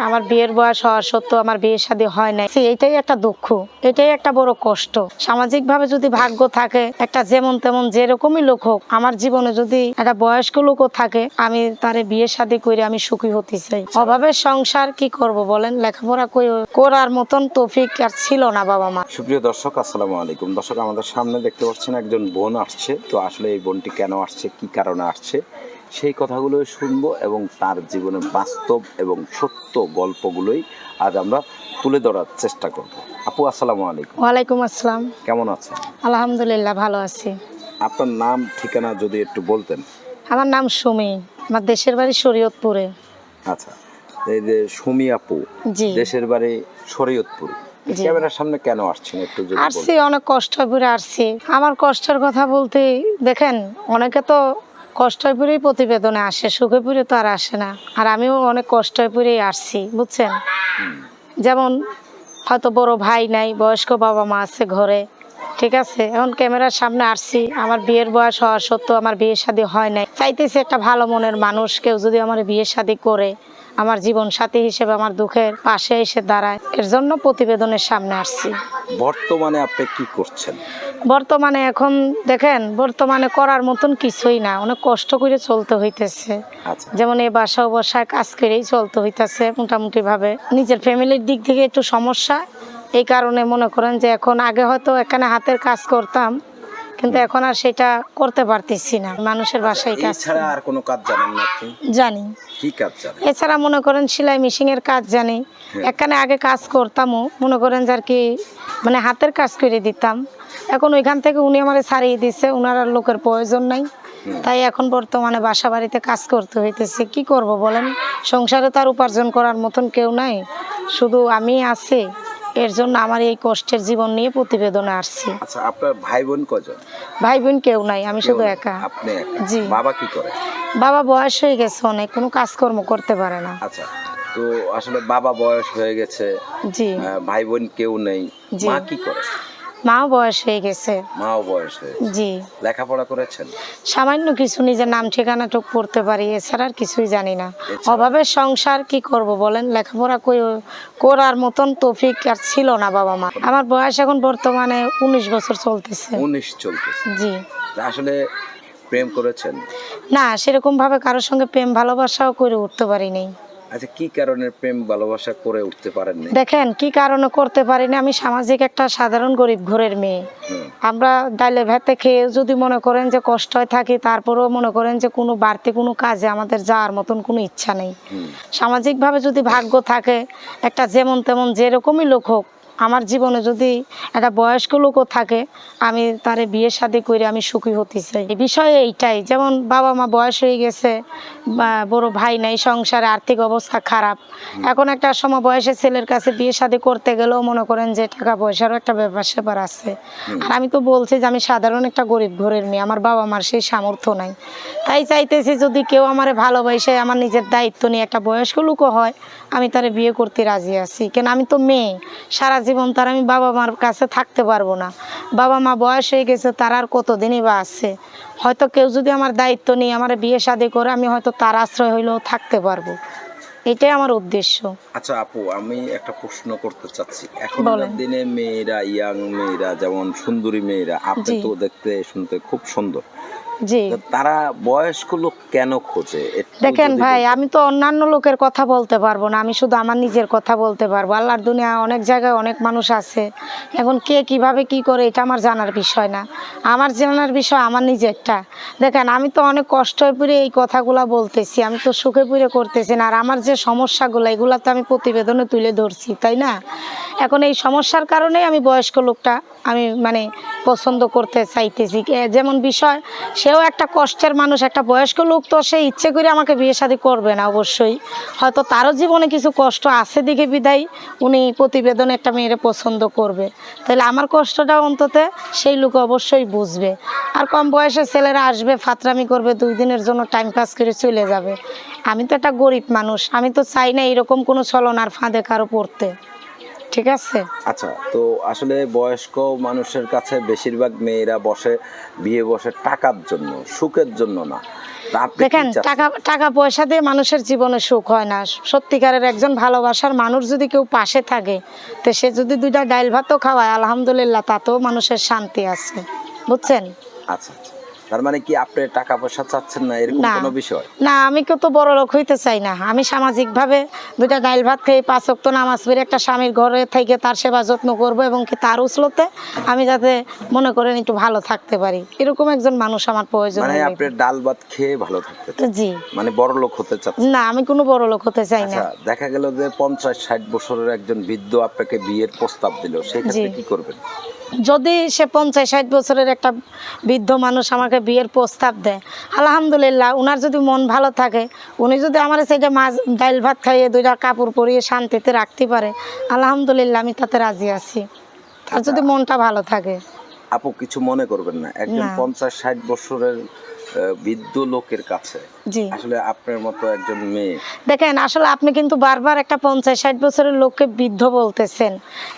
আমার বিয়ের বয়স হওয়া সত্ত্বেও আমার বিয়ে শাদী হয় নাই। এটাই একটা দুঃখ এটাই একটা বড় কষ্ট। সামাজিক ভাবে যদি ভাগ্য থাকে একটা যেমন তেমন যেরকমই লোক হোক আমার জীবনে যদি একটা বয়স্ক লোকও থাকে আমি তারে বিয়ে শাদী করে আমি সুখী হতে চাই। অভাবের সংসার কি করব বলেন? লেখাপড়া কই- করার মতন তৌফিক আর ছিল না বাবা মা। সুপ্রিয় দর্শক আসসালামু আলাইকুম। দর্শক আমাদের সামনে দেখতে পাচ্ছেন একজন বোন আসছে। তো আসলে এই বোনটি কেন আসছে কি কারণে আসছে? সেই কথাগুলোই শুনব এবং তার জীবনের বাস্তব এবং সত্য গল্পগুলোই আজ আমরা তুলে ধরার চেষ্টা করব। আপু আসসালামু আলাইকুম। ওয়ালাইকুম আসসালাম। কেমন আছেন? আলহামদুলিল্লাহ ভালো আছি। আপনার নাম ঠিকানা যদি একটু বলতেন। আমার নাম সুমি। আমার দেশের বাড়ি শরীয়তপুরে। আচ্ছা এই যে সুমি আপু জি। দেশের বাড়ি শরীয়তপুর। ক্যামেরার সামনে কেন আসছেন একটু যদি আসছি অনেক কষ্ট করে আসছি। আমার কষ্টের কথা বলতে দেখেন অনেকে তো কষ্ট পরেই প্রতিবেদনে আসে, সুখে পরে তো আর আসে না। আর আমিও অনেক কষ্ট পরেই আসছি, বুঝছেন? যেমন হয়তো বড় ভাই নাই, বয়স্ক বাবা মা আছে ঘরে, ঠিক আছে? এখন ক্যামেরার সামনে আসছি, আমার বিয়ের বয়স হওয়া সত্ত্বেও আমার বিয়ে শাদী হয় নাই। চাইতেছি একটা ভালো মনের মানুষ, কেউ যদি আমার বিয়ে শাদী করে, আমার জীবন সাথী হিসেবে আমার দুঃখের পাশে এসে দাঁড়ায়। এর জন্য প্রতিবেদনের সামনে আসছি। বর্তমানে আপনি কি করছেন? বর্তমানে এখন দেখেন বর্তমানে করার মতন কিছুই না। অনেক কষ্ট করে চলতে হইতেছে। আচ্ছা। যেমন এই বাসা বসায় কাজ করেই চলতে হইতেছে মোটামুটি ভাবে নিজের ফ্যামিলির দিক থেকে একটু সমস্যা। এই কারণে মনে করেন যে এখন আগে হয়তো এখানে হাতের কাজ করতাম কিন্তু এখন আর সেটা করতে পারতেছি না। মানুষের বাসায় কাজ আর কোনো কাজ জানেন না আপনি? জানি। কি কাজ জানেন? এছাড়া মনে করেন সেলাই মেশিন এর কাজ জানি। এখানে আগে কাজ করতামও মনে করেন যে আর কি মানে হাতের কাজ করে দিতাম। এখন ওইখান থেকে উনি আমার ছাড়িয়ে দিচ্ছে উনার আর লোকের প্রয়োজন নাই। তাই এখন বর্তমানে বাসা বাড়িতে কাজ করতে হইতেছে। কি করব বলেন? সংসারে তার উপার্জন করার মতন কেউ নাই। শুধু আমি আছি। এর জন্য আমার এই কষ্টের জীবন নিয়ে প্রতিবেদনে আসছি। আচ্ছা আপনার ভাই বোন কজন? ভাই বোন কেউ নাই আমি শুধু একা। আপনি জি। বাবা কি করে? বাবা বয়স হয়ে গেছে অনেক কোনো কাজকর্ম করতে পারে না। আচ্ছা তো আসলে বাবা বয়স হয়ে গেছে। জি। ভাই বোন কেউ নেই। মা কি করে? মাও বয়স হয়ে গেছে। মাও বয়স হয়ে জি। লেখাপড়া করেছেন? সামান্য কিছু নিজের নাম ঠিকানা টুক পড়তে পারি এছাড়া আর কিছুই জানি না? অভাবের সংসার কি করব বলেন? লেখাপড়া করার মতন তৌফিক আর ছিল না বাবা মা। আমার বয়স এখন বর্তমানে উনিশ বছর চলতেছে। উনিশ চলতেছে। জি। আসলে প্রেম করেছেন? না সেরকম ভাবে কারোর সঙ্গে প্রেম ভালোবাসাও করে উঠতে পারিনি। আচ্ছা কি কারণে প্রেম ভালোবাসা করে উঠতে পারেননি? দেখেন কি কারণে করতে পারিনি? আমি সামাজিক একটা সাধারণ গরিব ঘরের মেয়ে। আমরা ডাইলে ভাতে খেয়ে যদি মনে করেন যে কষ্ট হয় থাকি তারপরেও মনে করেন যে কোনো বাড়তি কোনো কাজে আমাদের যাওয়ার মতন কোনো ইচ্ছা নেই। সামাজিকভাবে যদি ভাগ্য থাকে একটা যেমন তেমন যেরকমই লোক হোক আমার জীবনে যদি একটা বয়স্ক লোকও থাকে আমি তারে বিয়ে শাদী করে আমি সুখী হতে চাই। এই বিষয়ে এইটাই যেমন বাবা মা বয়স হয়ে গেছে বড় ভাই নাই সংসারে আর্থিক অবস্থা খারাপ। এখন একটা সময় বয়সের ছেলের কাছে বিয়ে শাদী করতে গেলেও মনে করেন যে টাকা পয়সারও একটা ব্যাপার স্যাপার আছে। আর আমি তো বলছি যে আমি সাধারণ একটা গরিব ঘরের মেয়ে আমার বাবা মার সেই সামর্থ্য নাই। তাই চাইতেছি যদি কেউ আমার ভালোবাসে আমার নিজের দায়িত্ব নিয়ে একটা বয়স্ক লোকও হয় আমি তারে বিয়ে করতে রাজি আছি। কেন আমি তো মেয়ে সারা জীবন তার আমি বাবা মার কাছে থাকতে পারব না। বাবা মা বয়স হয়ে গেছে তার আর কতদিনই বা আছে? হয়তো কেউ যদি আমার দায়িত্ব নিয়ে আমার বিয়ে শাদী করে আমি হয়তো তার আশ্রয় হইলেও থাকতে পারব। এটাই আমার উদ্দেশ্য। আচ্ছা আপু আমি একটা প্রশ্ন করতে চাচ্ছি। এখন বলেন। দিনে মেয়েরা ইয়াং মেয়েরা যেমন সুন্দরী মেয়েরা আপনি তো দেখতে শুনতে খুব সুন্দর। তারা বয়স্ক লোক কেন খোঁজে? দেখেন ভাই আমি তো অন্যান্য লোকের কথা বলতে পারব না। আমি শুধু আমার নিজের কথা বলতে পারব। আল্লাহর দুনিয়া অনেক জায়গায় অনেক মানুষ আছে। এখন কে কীভাবে কি করে এটা আমার জানার বিষয় না। আমার জানার বিষয় আমার নিজেরটা। দেখেন আমি তো অনেক কষ্ট পুরে এই কথাগুলো বলতেছি। আমি তো সুখে পুরে করতেছি না। আর আমার যে সমস্যাগুলো এগুলা তো আমি প্রতিবেদনে তুলে ধরছি তাই না? এখন এই সমস্যার কারণেই আমি বয়স্ক লোকটা আমি মানে পছন্দ করতে চাইতেছি। যেমন বিষয় সেও একটা কষ্টের মানুষ, একটা বয়স্ক লোক, তো সে ইচ্ছে করে আমাকে বিয়ে শাদী করবে না অবশ্যই। হয়তো তারও জীবনে কিছু কষ্ট আছে দিকে বিদায় উনি প্রতিবেদনে একটা মেয়েরে পছন্দ করবে। তাহলে আমার কষ্টটা অন্তত সেই লোক অবশ্যই বুঝবে। আর কম বয়সে ছেলেরা আসবে, ফাতরামি করবে, দুই দিনের জন্য টাইম পাস করে চলে যাবে। আমি তো একটা গরিব মানুষ, আমি তো চাই না এরকম কোনো ছলনার ফাঁদে কারও পড়তে। ঠিক আছে? আচ্ছা তো আসলে বয়স্ক মানুষের কাছে বেশিরভাগ মেয়েরা বসে বিয়ে বসে টাকার জন্য সুখের জন্য না। দেখেন টাকা টাকা পয়সা দিয়ে মানুষের জীবনে সুখ হয় না। সত্যিকারের একজন ভালোবাসার মানুষ যদি কেউ পাশে থাকে তো সে যদি দুইটা ডাইল ভাতও খাওয়ায় আলহামদুলিল্লাহ তাতেও মানুষের শান্তি আছে। বুঝছেন? আচ্ছা আচ্ছা। তার মানে কি আপনি টাকা পয়সা চাচ্ছেন না? এরকম কোনো বিষয়? না আমি কেউ তো বড় লোক হইতে চাই না। আমি সামাজিকভাবে দুইটা ডাইল ভাত খেয়ে পাঁচ নামাজ পড়ে একটা স্বামীর ঘরে থেকে তার সেবা যত্ন করব এবং কি তার উসলতে আমি যাতে মনে করেন একটু ভালো থাকতে পারি। এরকম একজন মানুষ আমার প্রয়োজন মানে আপনি ডাল ভাত খেয়ে ভালো থাকতে চান। জি। মানে বড় লোক হতে চাচ্ছেন? না আমি কোনো বড় লোক হতে চাই না। আচ্ছা দেখা গেল যে পঞ্চাশ ষাট বছরের একজন বৃদ্ধ আপনাকে বিয়ের প্রস্তাব দিল। সেই ক্ষেত্রে জি। কি করবেন? যদি সে পঞ্চাশ ষাট বছরের একটা বৃদ্ধ মানুষ আমাকে বিয়ের প্রস্তাব দেয় আলহামদুলিল্লাহ ওনার যদি মন ভালো থাকে উনি যদি আমার সেইটা মাছ ডাইল ভাত খাইয়ে দুইটা কাপড় পরিয়ে শান্তিতে রাখতে পারে আলহামদুলিল্লাহ আমি তাতে রাজি আছি। তার যদি মনটা ভালো থাকে। আপু কিছু মনে করবেন না একজন পঞ্চাশ ষাট বছরের বৃদ্ধ লোকের কাছে আসলে আপনার মতো একজন মেয়ে। দেখেন আসলে আপনি কিন্তু বারবার একটা পঞ্চাশ ষাট বছরের লোককে বৃদ্ধ বলতেছেন।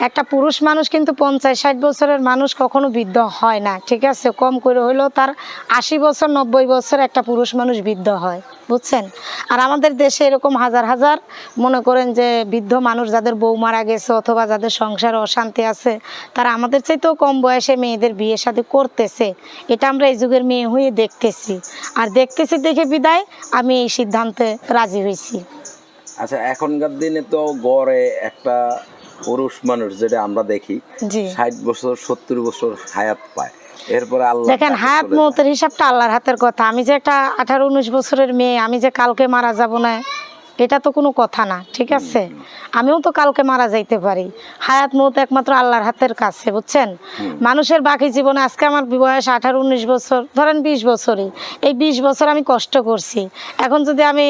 একটা পুরুষ মানুষ কিন্তু পঞ্চাশ ষাট বছরের মানুষ কখনো বৃদ্ধ হয় না ঠিক আছে? কম করে হইলেও তার আশি বছর নব্বই বছর একটা পুরুষ মানুষ বৃদ্ধ হয় বুঝছেন? আর আমাদের দেশে এরকম হাজার হাজার মনে করেন যে বৃদ্ধ মানুষ যাদের বউ মারা গেছে অথবা যাদের সংসারে অশান্তি আছে তারা আমাদের চাইতেও কম বয়সে মেয়েদের বিয়ে শাদী করতেছে। এটা আমরা এই যুগের মেয়ে হয়ে দেখতেছি। আর দেখতেছি দেখে বিদায় আমি এই সিদ্ধান্তে রাজি হয়েছি। আচ্ছা এখনকার দিনে তো গড়ে একটা পুরুষ মানুষ যেটা আমরা দেখি ষাট বছর সত্তর বছর হায়াত পায়। এরপরে আল্লাহ দেখেন হায়াত মৌতের হিসাবটা আল্লাহর হাতের কথা। আমি যে একটা আঠারো উনিশ বছরের মেয়ে আমি যে কালকে মারা যাব না এটা তো কোনো কথা না ঠিক আছে? আমিও তো কালকে মারা যাইতে পারি। হায়াত মৌত একমাত্র আল্লাহর হাতের কাছে বুঝছেন? মানুষের বাকি জীবনে আজকে আমার বয়স আঠারো উনিশ বছর ধরেন বিশ বছরই। এই বিশ বছর আমি কষ্ট করছি। এখন যদি আমি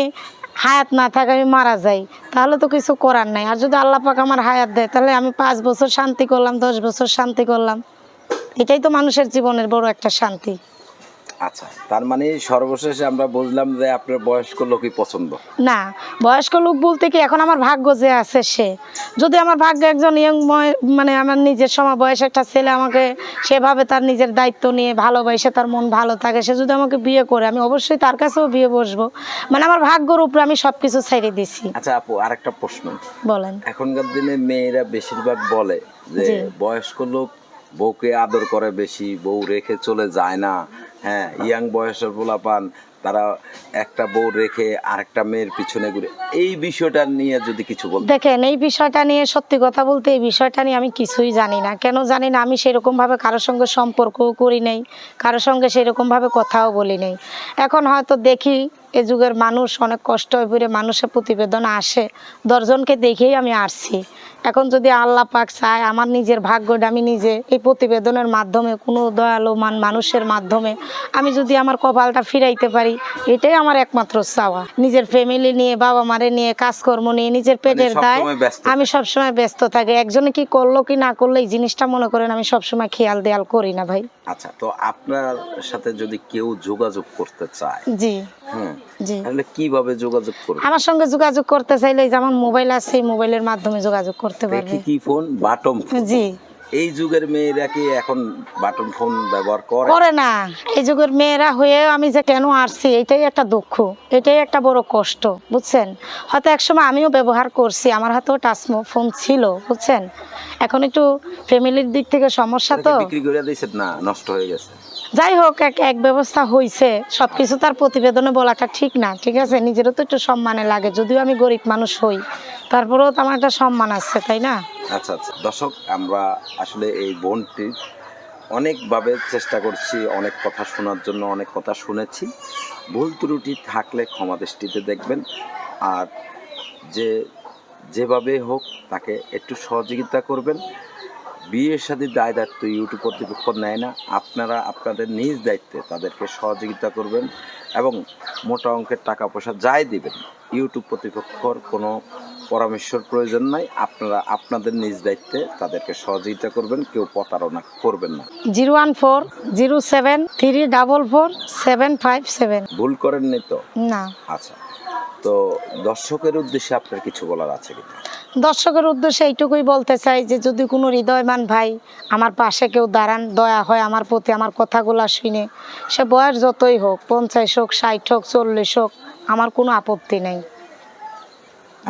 হায়াত না থাকে আমি মারা যাই তাহলে তো কিছু করার নাই। আর যদি আল্লাহ পাক আমার হায়াত দেয় তাহলে আমি পাঁচ বছর শান্তি করলাম দশ বছর শান্তি করলাম। এটাই তো মানুষের জীবনের বড় একটা শান্তি। আচ্ছা তার মানে সর্বশেষে আমরা বুঝলাম যে আপনার বয়স্ক লোকই পছন্দ। না বয়স্ক লোক বলতে কি এখন আমার ভাগ্য যে আছে সে। যদি আমার ভাগ্য একজন ইয়ং মানে আমার নিজের সময় বয়স একটা ছেলে আমাকে সেভাবে তার নিজের দায়িত্ব নিয়ে ভালোবাসে তার মন ভালো থাকে সে যদি আমাকে বিয়ে করে আমি অবশ্যই তার কাছেও বিয়ে বসবো। মানে আমার ভাগ্যর উপরে আমি সবকিছু ছেড়ে দিছি। আচ্ছা আপু আরেকটা প্রশ্ন। বলেন। এখনকার দিনে মেয়েরা বেশিরভাগ বলে যে বয়স্ক লোক বউকে আদর করে বেশি বউ রেখে চলে যায় না। হ্যাঁ ইয়াং বয়সের পোলাপান তারা একটা বউ রেখে আরেকটা মেয়ের পিছনে ঘুরে। এই বিষয়টা নিয়ে যদি কিছু বল দেখেন, এই বিষয়টা নিয়ে সত্যি কথা বলতে এই বিষয়টা নিয়ে আমি কিছুই জানি না। কেন জানি না, আমি সেরকমভাবে কারোর সঙ্গে সম্পর্কও করি নাই, কারোর সঙ্গে সেরকমভাবে কথাও বলি নাই। এখন হয়তো দেখি এ যুগের মানুষ অনেক কষ্ট হয়ে পড়ে, মানুষের প্রতিবেদন আসে, দশজনকে দেখেই আমি আসছি। এখন যদি আল্লাহ পাক চায়, আমার নিজের ভাগ্যটা আমি নিজে এই প্রতিবেদনের মাধ্যমে, কোনো দয়ালু মান মানুষের মাধ্যমে, আমি যদি আমার কপালটা ফিরাইতে পারি এটাই আমার একমাত্র চাওয়া। নিজের ফ্যামিলি নিয়ে বাবা মারে নিয়ে কাজকর্ম নিয়ে নিজের পেটের দায়। আমি সবসময় ব্যস্ত থাকি। একজনে কি করল কি না করল এই জিনিসটা মনে করেন আমি সবসময় খেয়াল দেয়াল করি না ভাই। আচ্ছা তো আপনার সাথে যদি কেউ যোগাযোগ করতে চায় জি। তাহলে কীভাবে যোগাযোগ করবে? আমার সঙ্গে যোগাযোগ করতে চাইলে যেমন মোবাইল আছে মোবাইলের মাধ্যমে যোগাযোগ করতে পারবে। কি ফোন? বাটম জি। এই যুগের মেয়েরা কি এখন বাটন ফোন ব্যবহার করে? করে না। এই যুগের মেয়েরা হয়ে আমি যে কেন আসছি এটাই একটা দুঃখ এটাই একটা বড় কষ্ট বুঝছেন? হয়তো একসময় আমিও ব্যবহার করছি আমার হাতেও টাচ ফোন ছিল বুঝছেন? এখন একটু ফ্যামিলির দিক থেকে সমস্যা তো। বিক্রি করে দিয়েছেন না নষ্ট হয়ে গেছে। যাই হোক, এক এক ব্যবস্থা হয়েছে সব কিছু তার প্রতিবেদনে বলাটা ঠিক না, ঠিক আছে? নিজেরও তো একটু সম্মানে লাগে, যদিও আমি গরিব মানুষ হই। তারপরেও তো আমার একটা সম্মান আছে, তাই না? আচ্ছা আচ্ছা। দর্শক, আমরা আসলে এই বোনটি অনেকভাবে চেষ্টা করছি অনেক কথা শোনার জন্য, অনেক কথা শুনেছি। ভুল ত্রুটি থাকলে ক্ষমা দৃষ্টিতে দেখবেন। আর যে, যেভাবে হোক, তাকে একটু সহযোগিতা করবেন। বিয়ের সাথে দায় দায়িত্ব ইউটিউব কর্তৃপক্ষ নেয় না। আপনারা আপনাদের নিজ দায়িত্বে তাদেরকে সহযোগিতা করবেন এবং মোটা অঙ্কের টাকা পয়সা যাই দিবেন ইউটিউব কর্তৃপক্ষর কোনো পরামর্শের প্রয়োজন নাই। আপনারা আপনাদের নিজ দায়িত্বে তাদেরকে সহযোগিতা করবেন কেউ প্রতারণা করবেন না। Zero one four zero seven three double four seven five seven. ভুল করেননি তো? না। আচ্ছা। তো দর্শকের উদ্দেশ্যে আপনার কিছু বলার আছে কিনা? দর্শকের উদ্দেশ্যে এইটুকুই বলতে চাই যে যদি কোনো হৃদয়মান ভাই আমার পাশে কেউ দাঁড়ান দয়া হয় আমার প্রতি আমার কথাগুলো শুনে। সে বয়স যতই হোক পঞ্চাশ হোক ষাট হোক চল্লিশ হোক আমার কোনো আপত্তি নেই।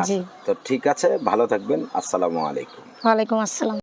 জি। তো ঠিক আছে ভালো থাকবেন। আসসালামু আলাইকুম। ওয়ালাইকুম আসসালাম।